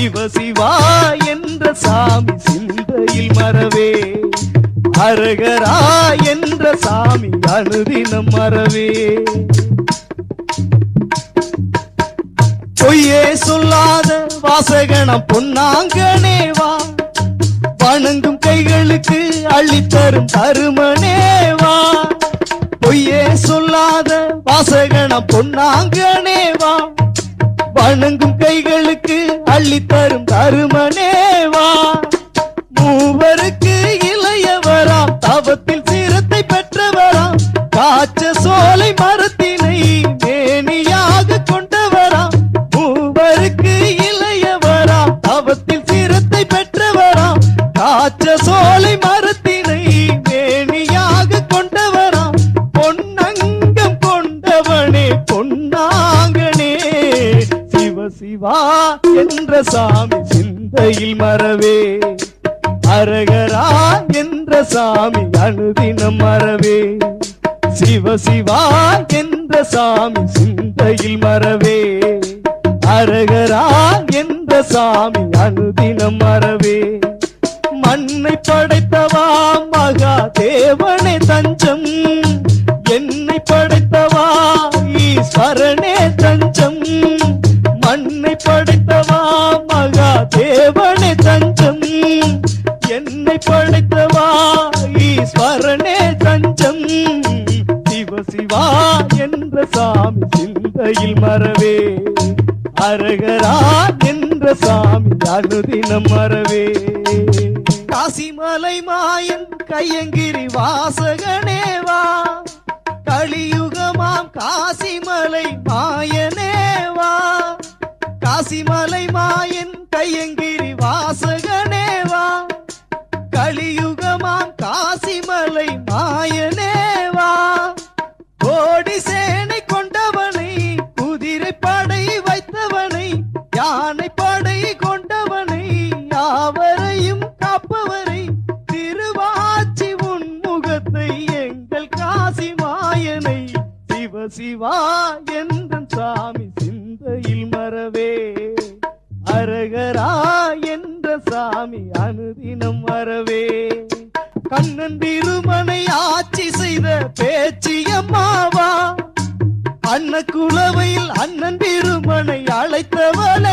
சிவ சிவா என்ற சாமி சிந்தையில் மறவே. அரகரா என்ற சாமி அனுதினம் மறவே. பொய்யே சொல்லாத வாசகணம் பொன்னாங்கனேவா வணங்கும் கைகளுக்கு அள்ளித்தரும் தருமனேவா பொய்யே சொல்லாத வாசகணம் பொன்னாங்கனேவா வணங்கும் கைகளுக்கு அள்ளித்தரும் தருமனே சிவா என்ற சாமி சிந்தையில் மறவே. அரகரா என்ற சாமி அனுதினம் மறவே. சிவ சிவா என்ற சாமி சிந்தையில் மறவே. அரகரா என்ற சாமி அனுதினம் மறவே. மண்ணை படைத்தவா மகா தேவனே தஞ்சம். என்னை படைத்தவா ஈஸ்வரனே தஞ்சம். படைத்தவா மகா தேவனே தஞ்சம்? என்னை படைத்தவா ஈஸ்வரனே தஞ்சம்? சிவ சிவா என்ற சாமி சிந்தையில் மறவே. அரகரா என்ற சாமி அனுதினம் மறவே. காசிமலை மாயன் கையங்கிரி வாசகனேவா கலியுகமாம் காசிமலை மாய காசிமலை மாயன் கையங்கிரி வாசகனேவா கலியுகமாம் காசிமலை மாயனேவா கோடி சேனை கொண்டவனை குதிரை படை வைத்தவனை யானை படை கொண்டவனை யாவரையும் காப்பவரை திருவாச்சி உன்முகத்தை எங்கள் காசி மாயனை சிவ சிவா என்ற சாமி சிந்தையில் மறவே. அரகரா என்ற சாமி அனுதினம் வரவே. கண்ணன் திருமனை ஆட்சி செய்த பேச்சியம்மாவா அன்ன குலவையில் அண்ணன் திருமனை அழைத்தவளேவா